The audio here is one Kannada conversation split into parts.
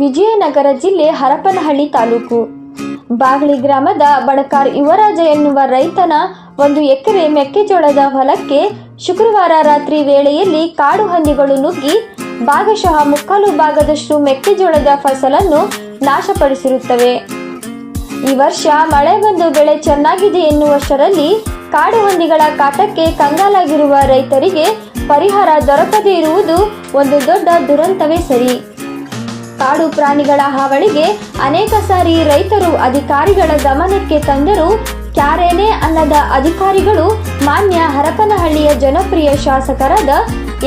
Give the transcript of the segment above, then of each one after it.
ವಿಜಯನಗರ ಜಿಲ್ಲೆ ಹರಪನಹಳ್ಳಿ ತಾಲೂಕು. ಬಾಗ್ಲಿ ಗ್ರಾಮದ ಬಣಕಾರ್ ಯುವರಾಜ ಎನ್ನುವ ರೈತನ ಒಂದು ಎಕರೆ ಮೆಕ್ಕೆಜೋಳದ ಹೊಲಕ್ಕೆ ಶುಕ್ರವಾರ ರಾತ್ರಿ ವೇಳೆಯಲ್ಲಿ ಕಾಡು ಹಂದಿಗಳು ನುಗ್ಗಿ ಭಾಗಶಃ ಮುಕ್ಕಾಲು ಭಾಗದಷ್ಟು ಮೆಕ್ಕೆಜೋಳದ ಫಸಲನ್ನು ನಾಶಪಡಿಸಿರುತ್ತವೆ. ಈ ವರ್ಷ ಮಳೆ ಬಂದು ಬೆಳೆ ಚೆನ್ನಾಗಿದೆ ಎನ್ನುವಷ್ಟರಲ್ಲಿ ಕಾಡು ಹಂದಿಗಳ ಕಾಟಕ್ಕೆ ಕಂಗಾಲಾಗಿರುವ ರೈತರಿಗೆ ಪರಿಹಾರ ದೊರಕದೇ ಇರುವುದು ಒಂದು ದೊಡ್ಡ ದುರಂತವೇ ಸರಿ. ಕಾಡು ಪ್ರಾಣಿಗಳ ಹಾವಳಿಗೆ ಅನೇಕ ಸಾರಿ ರೈತರು ಅಧಿಕಾರಿಗಳ ಗಮನಕ್ಕೆ ತಂದರೂ ಕ್ಯಾರೇನೆ ಅನ್ನದ ಅಧಿಕಾರಿಗಳು ಮಾನ್ಯ ಹರಪನಹಳ್ಳಿಯ ಜನಪ್ರಿಯ ಶಾಸಕರಾದ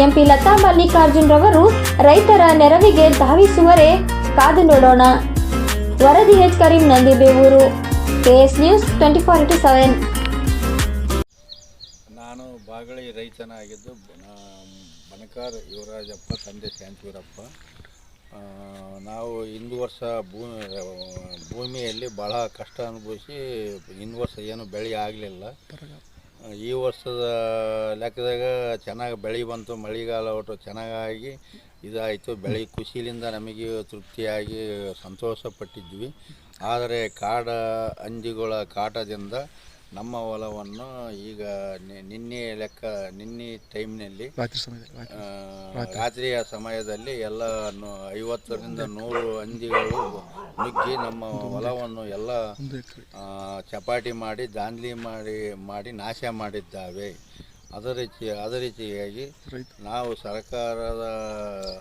ಎಂಪಿ ಲತಾ ಮಲ್ಲಿಕಾರ್ಜುನ್ ರವರು ರೈತರ ನೆರವಿಗೆ ಧಾವಿಸುವರೆ ಕಾದು ನೋಡೋಣ. ವರದಿ H Karim Nandibevur. KS news twenty four into seven. ನಾನು ಬಾಗಳಿ ರೈತನಾಗಿದ್ದು ಬಣಕಾರ್ ಯುವರಾಜಪ್ಪ, ತಂದೆ ಶಾಂತಿವೀರಪ್ಪ. ನಾವು ಹಿಂದು ವರ್ಷ ಭೂಮಿ ಭೂಮಿಯಲ್ಲಿ ಭಾಳ ಕಷ್ಟ ಅನುಭವಿಸಿ ಹಿಂದು ವರ್ಷ ಏನು ಬೆಳೆ ಆಗಲಿಲ್ಲ. ಈ ವರ್ಷದ ಲೆಕ್ಕದಾಗ ಚೆನ್ನಾಗಿ ಬೆಳೆ ಬಂತು ಮಳೆಗಾಲ ಒಟ್ಟು ಚೆನ್ನಾಗಾಗಿ ಇದಾಯಿತು. ಬೆಳೆ ಖುಷಿಲಿಂದ ನಮಗೆ ತೃಪ್ತಿಯಾಗಿ ಸಂತೋಷ ಪಟ್ಟಿದ್ವಿ ಆದರೆ ಕಾಡ ಹಂದಿಗಳ ಕಾಟದಿಂದ ನಮ್ಮ ಹೊಲವನ್ನು ಈಗ ನಿ- ನಿನ್ನೆ ಲೆಕ್ಕ ನಿನ್ನೆ ಟೈಮ್ನಲ್ಲಿ ರಾತ್ರಿ ಸಮಯದಲ್ಲಿ ರಾತ್ರಿ. ಆ, ರಾತ್ರಿಯ ಸಮಯದಲ್ಲಿ ಎಲ್ಲ ನು- ಐವತ್ತರಿಂದ ನೂರು ಹಂದಿಗಳು ನುಗ್ಗಿ ನಮ್ಮ ಹೊಲವನ್ನು ಎಲ್ಲ ಒಂದು ಎಕರೆ. ಆ, ಚಪಾಟಿ ಮಾಡಿ ದಾಂಧಲಿ ಮಾಡಿ ಮಾಡಿ ನಾಶ ಮಾಡಿದ್ದಾವೆ. ಅದರ ರೀತಿ ಅದೇ ರೀತಿಯಾಗಿ ರೈತ ನಾವು ಸರ್ಕಾರದ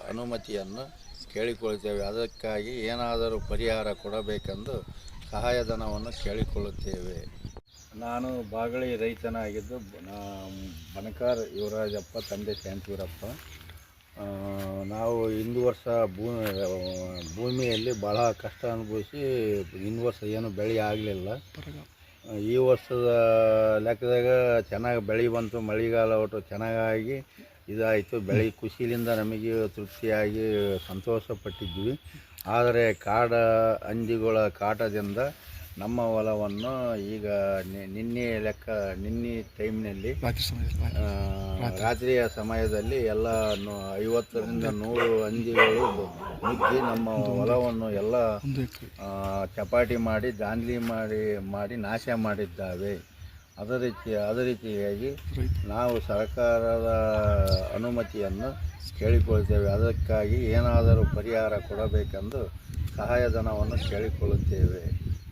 ಅನುಮತಿಯನ್ನು ಕೇಳಿಕೊಳ್ಳುತ್ತೇವೆ ಅದಕ್ಕಾಗಿ ಏನಾದರೂ ಪರಿಹಾರ ಕೊಡಬೇಕೆಂದು ಸಹಾಯಧನವನ್ನು ಕೇಳಿಕೊಳ್ಳುತ್ತೇವೆ. ನಾನು ಬಾಗಳಿ ರೈತನಾಗಿದ್ದು ಬನಕಾರ್ ಯುವರಾಜಪ್ಪ, ತಂದೆ ಶಾಂತಿವೀರಪ್ಪ. ನಾವು ಹಿಂದು ವರ್ಷ ಭೂಮಿಯಲ್ಲಿ ಭಾಳ ಕಷ್ಟ ಅನುಭವಿಸಿ ಹಿಂದು ವರ್ಷ ಏನು ಬೆಳೆ ಆಗಲಿಲ್ಲ. ಈ ವರ್ಷದ ಲೆಕ್ಕದಾಗ ಚೆನ್ನಾಗಿ ಬೆಳೆ ಬಂತು, ಮಳೆಗಾಲ ಒಟ್ಟು ಚೆನ್ನಾಗಾಗಿ ಇದಾಯಿತು. ಬೆಳೆ ಖುಷಿಲಿಂದ ನಮಗೆ ತೃಪ್ತಿಯಾಗಿ ಸಂತೋಷ ಪಟ್ಟಿದ್ವಿ ಆದರೆ ಕಾಡ ಹಂದಿಗಳ ಕಾಟದಿಂದ ನಮ್ಮ ಹೊಲವನ್ನು ಈಗ ನಿನ್ನೆ ಲೆಕ್ಕ ನಿನ್ನೆ ಟೈಮ್ನಲ್ಲಿ ರಾತ್ರಿಯ ಸಮಯದಲ್ಲಿ ಎಲ್ಲ ಐವತ್ತರಿಂದ ನೂರು ಹಂದಿಗಳು ನುಗ್ಗಿ ನಮ್ಮ ಹೊಲವನ್ನು ಎಲ್ಲ ಚಪಾಟಿ ಮಾಡಿ ದಾಂಧಲಿ ಮಾಡಿ ಮಾಡಿ ನಾಶ ಮಾಡಿದ್ದಾವೆ. ಅದ ರೀತಿ ಅದೇ ರೀತಿಯಾಗಿ ನಾವು ಸರ್ಕಾರದ ಅನುಮತಿಯನ್ನು ಕೇಳಿಕೊಳ್ತೇವೆ. ಅದಕ್ಕಾಗಿ ಏನಾದರೂ ಪರಿಹಾರ ಕೊಡಬೇಕೆಂದು ಸಹಾಯಧನವನ್ನು ಕೇಳಿಕೊಳ್ಳುತ್ತೇವೆ.